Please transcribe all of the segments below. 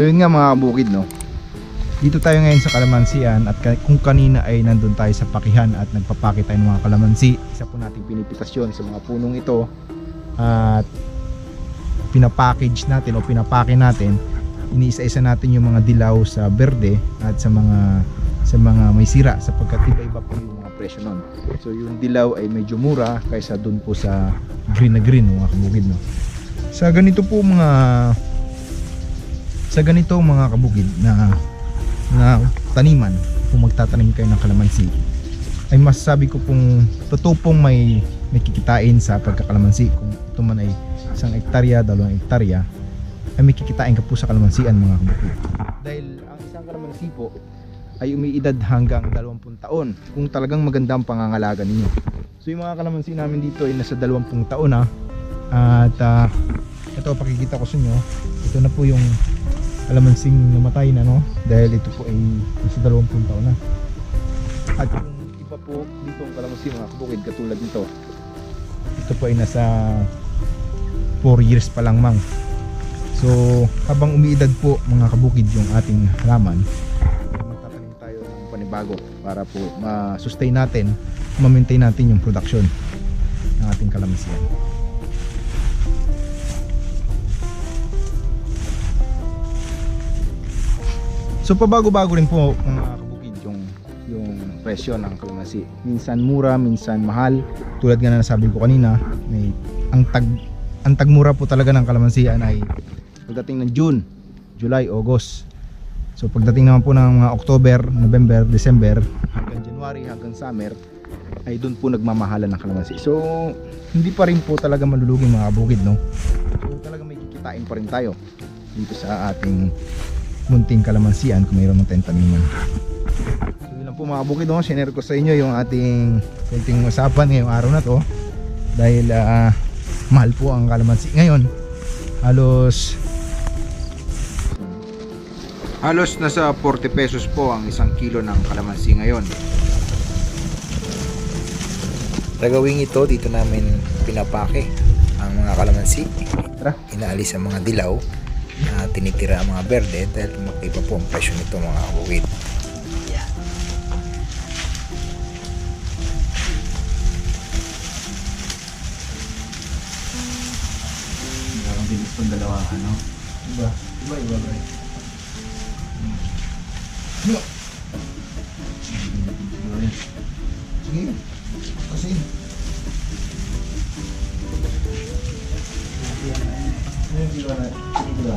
So yun nga mga kabukid no. Dito tayo ngayon sa Kalamansian at kung kanina ay nandun tayo sa pakihan at nagpapakit tayo ng mga kalamansi. Isa po nating pinipitasyon sa mga punong ito at pinapackage natin o pinapake natin. Iniisa-isa natin yung mga dilaw sa berde at sa mga sa mga may sira sapagkat iba-iba po yung mga presyo nun. So yung dilaw ay medyo mura kaysa dun po sa green na green mga kabukid no. Sa ganito po mga sa ganito mga kabukid na na taniman kung magtatanim kayo ng kalamansi ay masasabi ko pong totoo pong may may kikitain sa pagkakalamansi. Kung ito man ay isang ektarya, dalawang ektarya ay may kikitain ka po sa kalamansian mga kabukid. Dahil ang isang kalamansi po ay umiidad hanggang 20 taon kung talagang maganda ang pangangalaga ninyo. So yung mga kalamansi namin dito ay nasa 20 taon na at ah, ito pakikita ko sa inyo. Ito na po yung kalamansing namatay na no? Dahil ito po ay nasa 20 taon na. At yung iba po dito ang kalamansi mga kabukid katulad nito. ito po ay nasa 4 years pa lang mang so habang umiidad po mga kabukid yung ating halaman magtatanim tayo ng panibago para po ma-sustain natin ma-maintain natin yung production ng ating kalamansiyan So pabago-bago rin po mga kabukid yung yung presyo ng kalamansi. Minsan mura, minsan mahal. Tulad nga na nasabi ko kanina, may ang tag ang tagmura po talaga ng kalamansi ay pagdating ng June, July, August. So pagdating naman po ng mga October, November, December, hanggang January, hanggang summer, ay doon po nagmamahalan ng kalamansi. So hindi pa rin po talaga malulugi mga kabukid, no? So talaga may kikitain pa rin tayo dito sa ating munting kalamansian kung mayroon ng tayong taniman. So yun lang po mga bukid, no? sinare ko sa inyo yung ating kunting usapan ngayong araw na to dahil ah, mahal po ang kalamansi ngayon. Halos halos nasa 40 pesos po ang isang kilo ng kalamansi ngayon. Sa gawing ito, dito namin pinapake ang mga kalamansi. Inaalis ang mga dilaw na tinitira ang mga berde dahil magkaiba po ang presyo nito mga. Ang bilis pang dalawa ano. Iba, iba, iba, iba. Sige, kasi. Ayun, di Sige ba?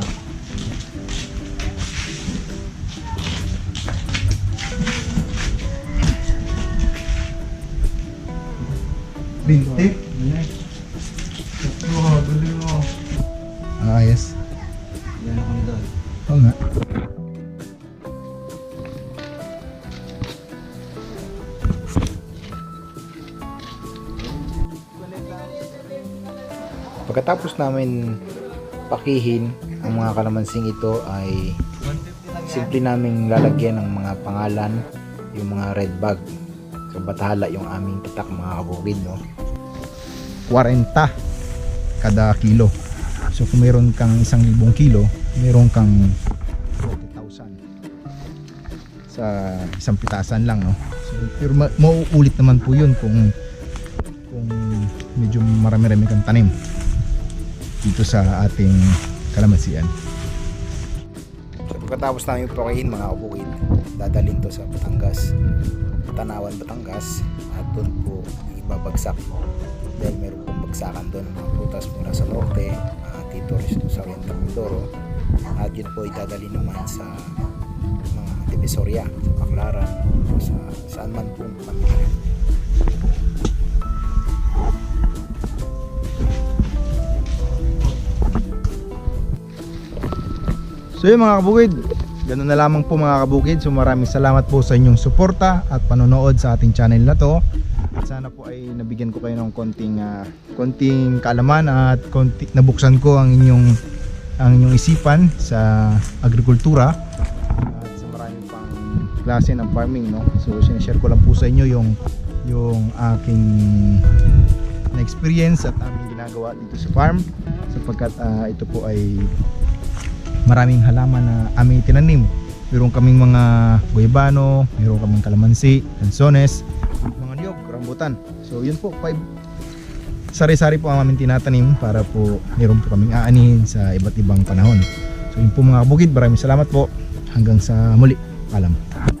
Bintik? Oh, galing. Yan ako doon. Oo nga. Pagkatapos namin pakihin ang mga kalamansing ito ay simple naming lalagyan ng mga pangalan yung mga red bag so bathala yung aming tatak mga kabukid no 40 kada kilo. So kung meron kang isang libong kilo, meron kang 40,000 sa isang pitasan lang, no? So, pero ma- mauulit naman po yun kung kung medyo marami-rami kang tanim dito sa ating kalamansian. So pagkatapos namin pakihin mga kabukid, dadalhin to sa Batangas. Tanawan Batangas at doon po ibabagsak. Dahil meron pong bagsakan doon mga prutas mula sa norte, uh, dito rin sa Oriental Mindoro. At yun po idadali naman sa mga Divisoria, sa Baclaran, o sa saan man po pamilya. So yun mga kabukid, ganun na lamang po mga kabukid. So maraming salamat po sa inyong suporta at panonood sa ating channel na to. At sana po ay nabigyan ko kayo ng konting ah, konting kaalaman at konti, nabuksan ko ang inyong ang inyong isipan sa agrikultura at sa maraming pang klase ng farming no. So sinashare ko lang po sa inyo yung yung aking na experience at aming ginagawa dito sa farm sapagkat ah, ito po ay maraming halaman na aming tinanim. Meron kaming mga guayabano, meron kaming kalamansi, lansones, mga niyog, rambutan. So yun po, five sari-sari po ang aming tinatanim para po meron po kaming aanihin sa iba't ibang panahon. So yun po mga bukid, maraming salamat po. Hanggang sa muli. Paalam.